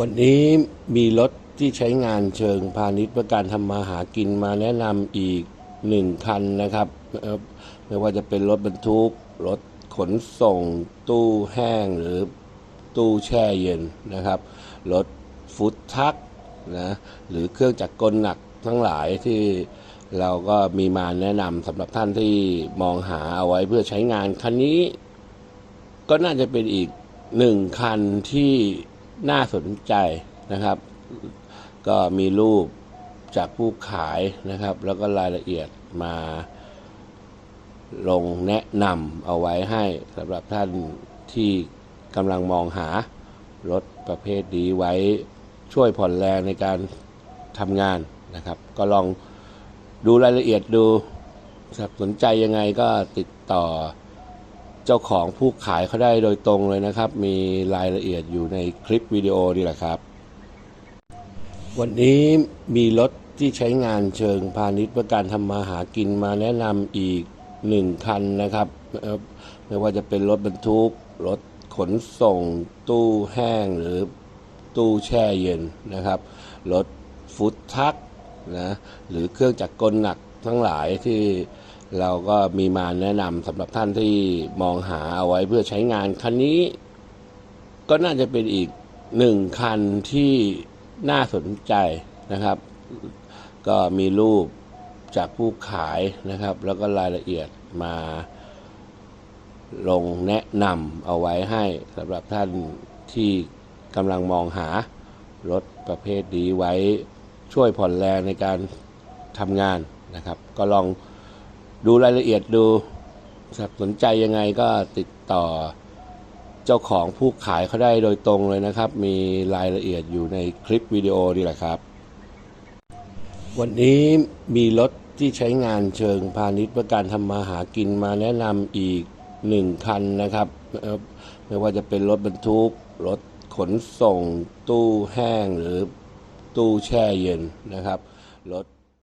วันนี้มีรถที่ใช้งานเชิงพาณิชย์เพื่อการทำมาหากินมาแนะนำอีกหนึ่งคันนะครับ ไม่ว่าจะเป็นรถบรรทุก รถขนส่ง ตู้แห้งหรือตู้แช่เย็นนะครับ รถฟุตทักนะหรือเครื่องจักรกลหนักทั้งหลายที่เราก็มีมาแนะนำสำหรับท่านที่มองหาเอาไว้เพื่อใช้งานคันนี้ ก็น่าจะเป็นอีกหนึ่งคันที่ น่าสนใจนะครับ ก็มีรูปจากผู้ขายนะครับ แล้วก็รายละเอียดมาลงแนะนำเอาไว้ให้สำหรับท่านที่กำลังมองหารถประเภทนี้ไว้ช่วยผ่อนแรงในการทำงานนะครับ ก็ลองดูรายละเอียดดูสนใจยังไงก็ติดต่อ เจ้าของผู้ขายเขาได้โดยตรงเลยนะครับ มีรายละเอียดอยู่ในคลิปวิดีโอนี่แหละครับ วันนี้มีรถที่ใช้งานเชิงพาณิชย์เพื่อการทำมาหากินมาแนะนำอีกหนึ่งคันนะครับ ไม่ว่าจะเป็นรถบรรทุก รถขนส่ง ตู้แห้งหรือตู้แช่เย็นนะครับ รถฟุตทักนะหรือเครื่องจักรกลหนักทั้งหลายที่ เราก็มีมาแนะนำสำหรับท่านที่มองหาเอาไว้เพื่อใช้งานคันนี้ ก็น่าจะเป็นอีกหนึ่งคันที่น่าสนใจนะครับ ก็มีรูปจากผู้ขายนะครับ แล้วก็รายละเอียดมาลงแนะนำเอาไว้ให้สำหรับท่านที่กำลังมองหารถประเภทนี้ไว้ช่วยผ่อนแรงในการทำงานนะครับ ก็ลอง ดูรายละเอียดดูสนใจยังไงก็ติดต่อเจ้าของผู้ขายเขาได้โดยตรงเลยนะครับ มีรายละเอียดอยู่ในคลิปวิดีโอนี่แหละครับ วันนี้มีรถที่ใช้งานเชิงพาณิชย์เพื่อการทำมาหากินมาแนะนำอีกหนึ่งคันนะครับ ไม่ว่าจะเป็นรถบรรทุก รถขนส่ง ตู้แห้งหรือตู้แช่เย็นนะครับ รถ